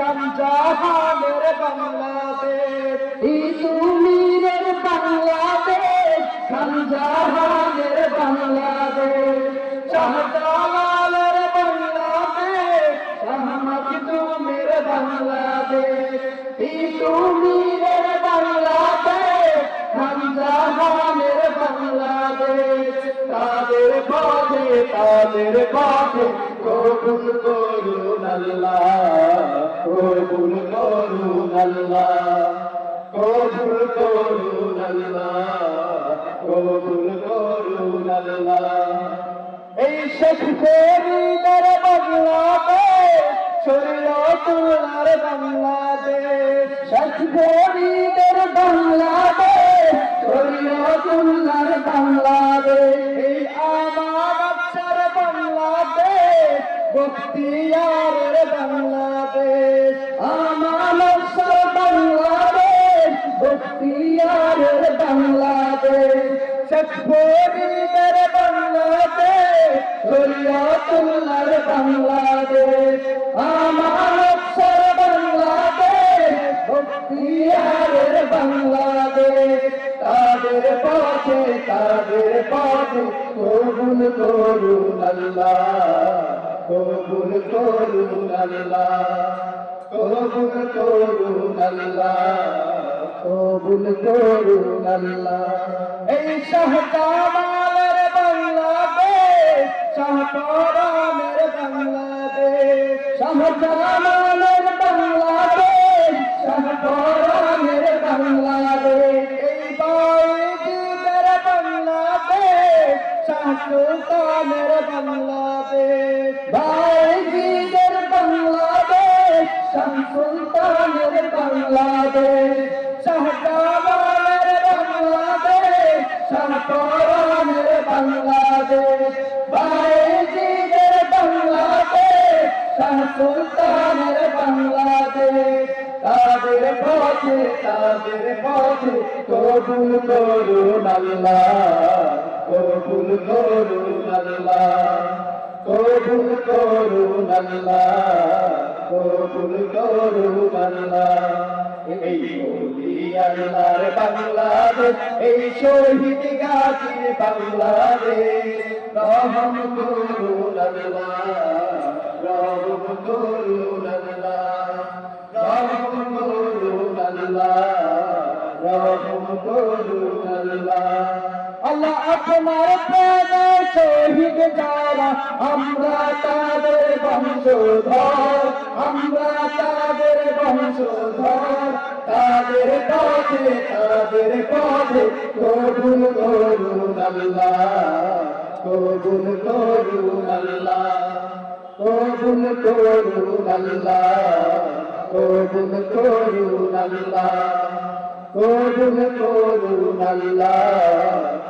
গঞ্জাহানের বাংলাদেশ। তুমিরের বাংলাদেশ জাহানের বাংলাদেশ। পথে পাপে কবুল করুন আল্লাহ, কবুল করুন আল্লাহ, কবুল করুন আল্লাহ, কবুল করুন আল্লাহ। এই শেখ ফেরি বাংলাদেশ বখতিয়ারের বাংলাদেশ, আমার বাংলাদেশ বখতিয়ারের বাংলাদেশ। শেখ ফরিদের বাংলাদেশ, শরীয়তুল্লাহর বাংলাদেশ। আমার বাংলাদেশ বখতিয়ারের বাংলাদেশ। তাদের পথে তাদের পথে কবুল করুন আল্লাহ। কবুল করুন আল্লাহ, কবুল করুন আল্লাহ, কবুল করুন আল্লাহ। এই শাহজামালের বাংলাদেশ শাহপরানের বাংলাদেশ শাহজামালের বাংলাদেশ শাহপরানের সুলতানের বাংলাদেশ। বাইজিদের বাংলাদেশ শাহ সুলতানের বাংলাদেশ। শাহজামালের বাংলাদেশ শাহপরানের বাংলাদেশ। বাইজিদের বাংলাদেশ শাহ সুলতানের বাংলাদেশ। তাদের পথে তাদের পথে কবুল করুন আল্লাহ। করুন আল্লাহ কবুল করুন আল্লাহ কবুল করুন আল্লাহ এই আল্লাহর বাংলাদেশ এই শহীদ গাছির বাংলাদেশ রহম করুন আল্লাহ রহম করুন আল্লাহ রহম করুন আল্লাহ রহম করুন আল্লাহ আপনার প্রাণে শহীদ যারা, আমরা তাদের বংশধর, আমরা তাদের বংশধর। তাদের পথে তাদের পথে কবুল করুন আল্লাহ, কবুল করুন আল্লাহ, কবুল করুন আল্লাহ, কবুল করুন আল্লাহ, কবুল করুন আল্লাহ।